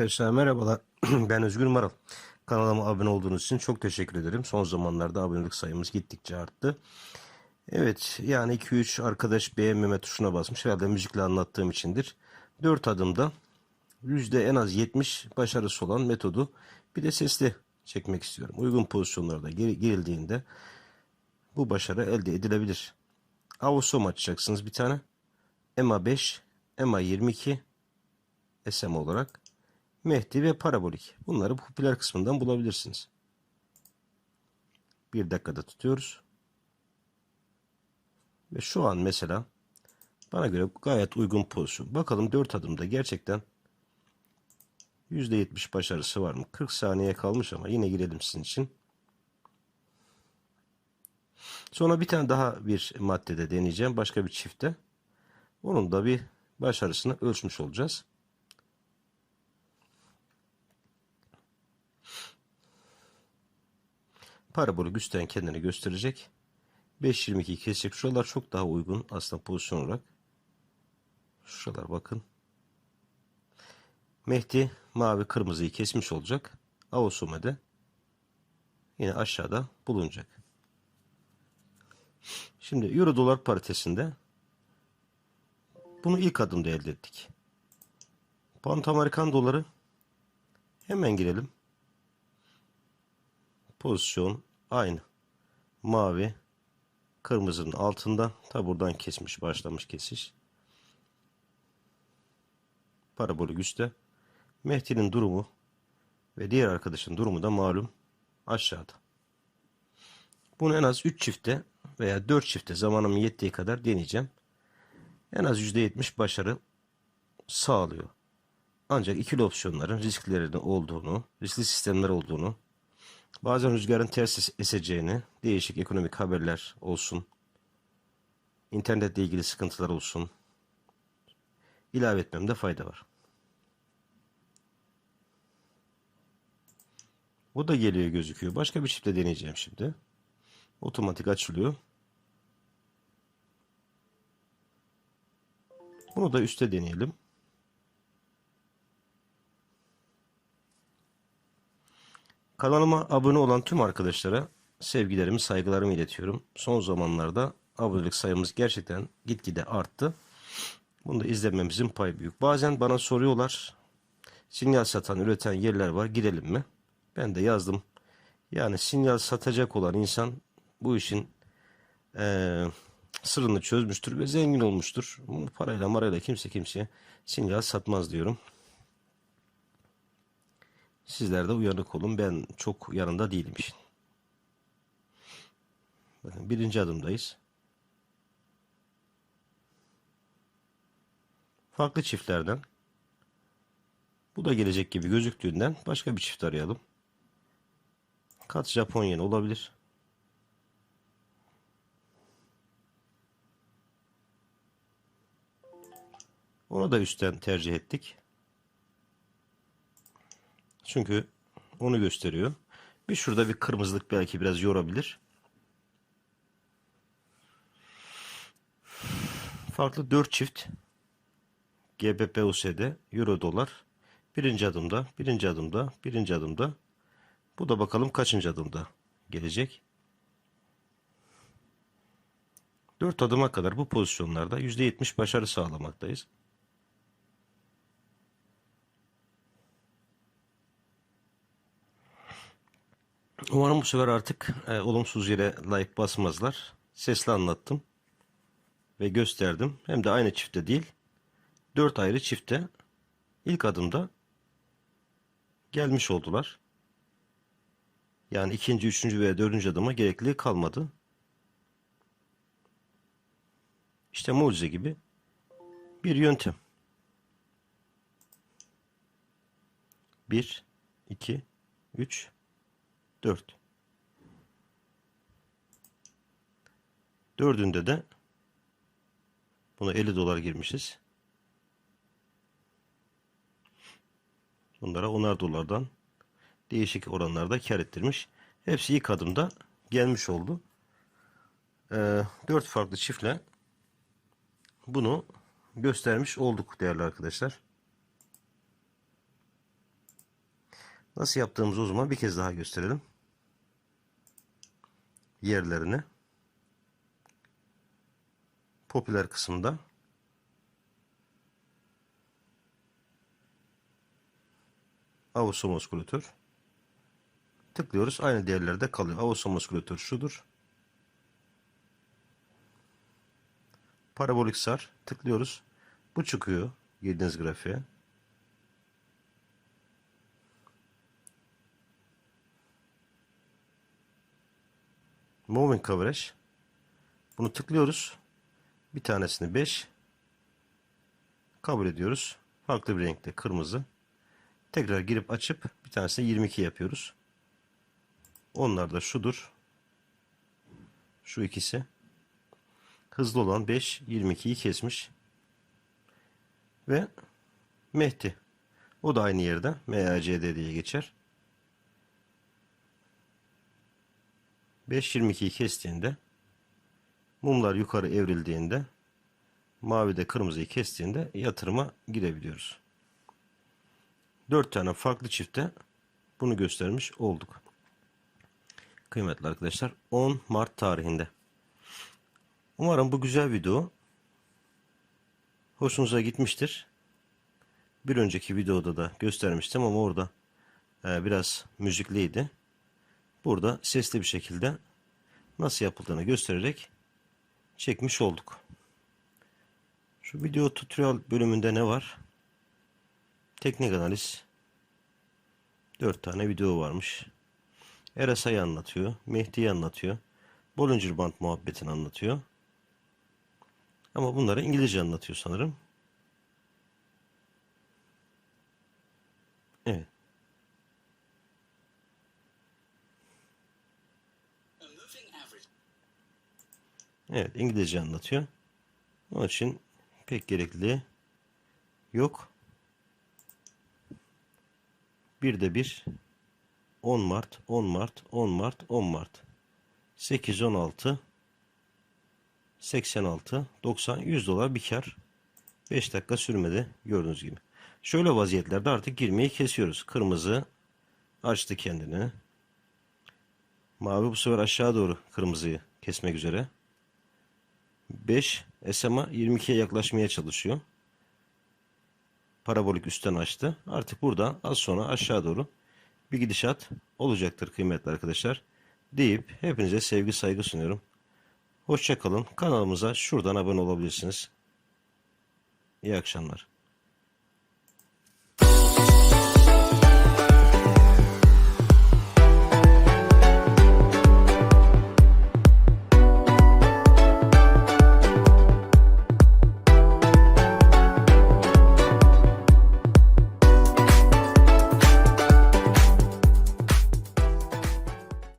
Arkadaşlar merhabalar. Ben Özgür Maral. Kanalıma abone olduğunuz için çok teşekkür ederim. Son zamanlarda abonelik sayımız gittikçe arttı. Evet yani 2-3 arkadaş beğenmeme tuşuna basmış. Herhalde müzikle anlattığım içindir. 4 adımda yüzde en az 70 başarısı olan metodu bir de sesli çekmek istiyorum. Uygun pozisyonlarda gir- girildiğinde bu başarı elde edilebilir. Avosom açacaksınız bir tane. EMA 5, EMA 22, SM olarak Mehdi ve parabolik. Bunları popüler kısmından bulabilirsiniz. Bir dakikada tutuyoruz. Ve şu an mesela bana göre gayet uygun pozisyon. Bakalım 4 adımda gerçekten %70 başarısı var mı? 40 saniye kalmış ama yine girelim sizin için. Sonra bir tane daha bir maddede deneyeceğim. Başka bir çifte. Onun da bir başarısını ölçmüş olacağız. Parabolik üstten kendini gösterecek. 5.22 kesecek. Şuralar çok daha uygun aslında pozisyon olarak. Şuralar bakın. Mehdi mavi kırmızıyı kesmiş olacak. Avosumede yine aşağıda bulunacak. Şimdi Euro dolar paritesinde bunu ilk adımda elde ettik. Pound Amerikan doları hemen girelim. Pozisyon aynı. Mavi kırmızının altında. Ta buradan kesmiş başlamış kesiş. Parabolik üstte. Mehdi'nin durumu ve diğer arkadaşın durumu da malum aşağıda. Bunu en az 3 çifte veya 4 çifte zamanım yettiği kadar deneyeceğim. En az %70 başarı sağlıyor. Ancak ikili opsiyonların riskleri olduğunu, riskli sistemler olduğunu, bazen rüzgarın ters es- eseceğini, değişik ekonomik haberler olsun, internetle ilgili sıkıntılar olsun, ilave etmemde fayda var. O da geliyor gözüküyor. Başka bir çifte deneyeceğim şimdi. Otomatik açılıyor. Bunu da üstte deneyelim. Kanalıma abone olan tüm arkadaşlara sevgilerimi, saygılarımı iletiyorum. Son zamanlarda abonelik sayımız gerçekten gitgide arttı. Bunu da izlememizin payı büyük. Bazen bana soruyorlar. Sinyal satan, üreten yerler var. Girelim mi? Ben de yazdım. Yani sinyal satacak olan insan bu işin eee, sırrını çözmüştür ve zengin olmuştur. Bu parayla marayla kimse kimseye sinyal satmaz diyorum. Sizler de uyanık olun. Ben çok yanında değilim işin. Bakın birinci adımdayız. Farklı çiftlerden bu da gelecek gibi gözüktüğünden başka bir çift arayalım. Kat Japon yeni olabilir. Onu da üstten tercih ettik. Çünkü onu gösteriyor. Bir şurada bir kırmızılık belki biraz yorabilir. Farklı 4 çift GBP Euro dolar birinci adımda birinci adımda birinci adımda bu da bakalım kaçıncı adımda gelecek. 4 adıma kadar bu pozisyonlarda %70 başarı sağlamaktayız. Umarım bu sefer artık e, olumsuz yere like basmazlar. Sesli anlattım ve gösterdim. Hem de aynı çifte değil, dört ayrı çifte ilk adımda gelmiş oldular. Yani ikinci, üçüncü veya dördüncü adıma gerekliliği kalmadı. İşte mucize gibi bir yöntem. Bir, iki, üç, 4. Dördünde de buna 50 dolar girmişiz. Bunlara 10'ar dolardan değişik oranlarda kar ettirmiş. Hepsi ilk adımda gelmiş oldu. Ee, 4 farklı çiftle bunu göstermiş olduk değerli arkadaşlar. Nasıl yaptığımızı o zaman bir kez daha gösterelim. Yerlerini. Popüler kısımda Avosomuskulatur. Tıklıyoruz. Aynı değerlerde kalıyor. Avosomuskulatur şudur. Parabolik sar. Tıklıyoruz. Bu çıkıyor. Girdiğiniz grafiğe. Moving coverage. Bunu tıklıyoruz. Bir tanesini 5 kabul ediyoruz. Farklı bir renkte kırmızı. Tekrar girip açıp bir tanesini 22 yapıyoruz. Onlar da şudur. Şu ikisi. Hızlı olan 5 22'yi kesmiş. Ve Mehdi. O da aynı yerde. MACD diye geçer. 5.22'yi kestiğinde mumlar yukarı evrildiğinde mavi de kırmızıyı kestiğinde yatırıma girebiliyoruz. 4 tane farklı çifte bunu göstermiş olduk. Kıymetli arkadaşlar 10 Mart tarihinde. Umarım bu güzel video hoşunuza gitmiştir. Bir önceki videoda da göstermiştim ama orada e, biraz müzikliydi. Burada sesli bir şekilde nasıl yapıldığını göstererek çekmiş olduk. Şu video tutorial bölümünde ne var? Teknik analiz. 4 tane video varmış. RSI'yi anlatıyor. Mehdi'yi anlatıyor. Bollinger Band muhabbetini anlatıyor. Ama bunları İngilizce anlatıyor sanırım. Evet. Evet İngilizce anlatıyor. Onun için pek gerekli yok. Bir de bir 10 Mart, 10 Mart, 10 Mart, 10 Mart. 8, 16, 86, 90, 100 dolar bir kar. 5 dakika sürmedi gördüğünüz gibi. Şöyle vaziyetlerde artık girmeyi kesiyoruz. Kırmızı açtı kendini. Mavi bu sefer aşağı doğru kırmızıyı kesmek üzere. 5 SMA 22'ye yaklaşmaya çalışıyor. Parabolik üstten açtı. Artık burada az sonra aşağı doğru bir gidişat olacaktır kıymetli arkadaşlar. Deyip hepinize sevgi saygı sunuyorum. Hoşçakalın. Kanalımıza şuradan abone olabilirsiniz. İyi akşamlar.